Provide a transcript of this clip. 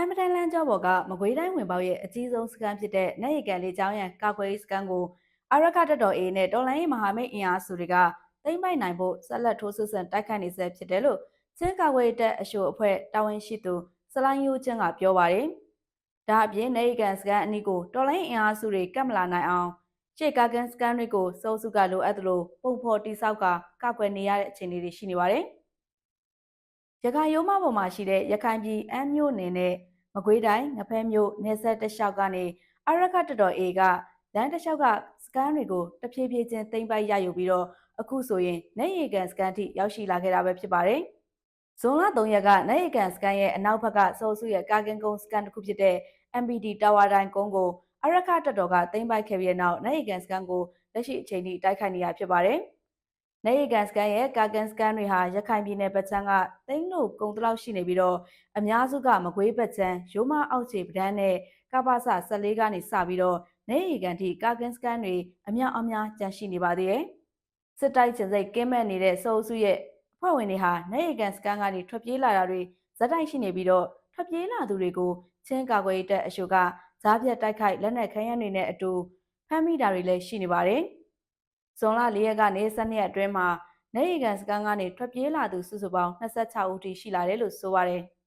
အမ်မတန်လန်းကျောပေါ်ကမကွေးတိုင်းဝင်ပေါက်ရဲ့အကြီးဆုံးစခန်းဖြစ်တဲ့နိုင်ရီကန်လေးကျောင်းရံကာကွယ်ရေးစခန်းကိုအရကတက်တော်အေးနဲ့တော်လိုင်းရေးမဟာမိတ်အင်အားစုတွေကသိမ့်ပိုက်နိုင်ဖို့ဆက်လက်ထိုးစစ်ဆင်တိုက်ခိုက်နေဆဲဖြစ်တယ်လို့ချင်းကာကွယ်ရေးတပ်အရှို့အဖွဲ့တာဝန်ရှိသူစလိုင်းယိုးချင်းကပြောပါတယ်။ဒါအပြင်နိုင်ရီကန်စခန်းအနီးကိုတော်လိုင်းအင်အားစုတွေကပ်မလာနိုင်အောင်ရှေ့ကာကန်စကန်တွေကိုစိုးစုကလိုအပ်သလိုပုံဖော်တိဆောက်ကကောက်ွယ်နေရတဲ့အခြေအနေတွေရှိနေပါတယ်။ရခိုင်ရိုးမပေါ်မှာရှိတဲ့ရခိုင်ပြည်အမ်းမြို့နယ်နဲ့ မကွေးတိုင်းငဖဲမြို့နေဆက်တလျှောက်ကနေအရကတတော်အေကလမ်းတလျှောက်ကစကန်တွေကိုတဖြည်းဖြည်းချင်းသိမ့်ပိုက်ရယူပြီးတော့အခုဆိုရင်နေရီကန်စကန်ထိရောက်ရှိလာခဲ့တာပဲဖြစ်ပါတယ်။ဇွန်လ3ရက်ကနေရီကန်စကန်ရဲ့အနောက်ဘက်ကစိုးစုရဲ့ကာကင်ကုန်းစကန်တစ်ခုဖြစ်တဲ့ MBD Tower တိုင်းကုန်းကိုအရကတတော်ကသိမ့်ပိုက်ခဲ့ပြီးတဲ့နောက်နေရီကန်စကန်ကိုလက်ရှိအချိန်ထိတိုက်ခိုက်နေရဖြစ်ပါတယ်။ နေရီကန်စကန်ရဲ့ကာကန်စကန်တွေဟာရခိုင်ပြည်နယ်ပတ်ချမ်းကသိန်းလို့ကုံတလောက်ရှိနေပြီးတော့အများစုကမကွေးပတ်ချမ်းရိုးမအောက်ခြေပဒန်းနဲ့ကပ္ပစ14ကနေစပြီးတော့နေရီကန်ထိကာကန်စကန်တွေအများအများကျန်ရှိနေပါသေးတယ်။စစ်တိုက်ကျင်စိတ်ကင်းမဲ့နေတဲ့စိုးစုရဲ့ဖွဲ့ဝင်တွေဟာနေရီကန်စကန်ကနေထွက်ပြေးလာတာတွေဇက်တိုက်ရှိနေပြီးတော့ထွက်ပြေးလာသူတွေကိုချင်းကာကွယ်ရေးတပ်အရှို့ကဈားပြတ်တိုက်ခိုက်လက်နက်ခဲယမ်းတွေနဲ့အတူဖမ်းမိတာတွေလည်းရှိနေပါတယ်။ ဇွန်လ၄ရက်ကနေ12ရက်အတွင်းမှာနေရီကန်စကန်ကနေထွက်ပြေးလာသူစုစုပေါင်း26ဦးထိရှိလာတယ်လို့ဆိုပါတယ်။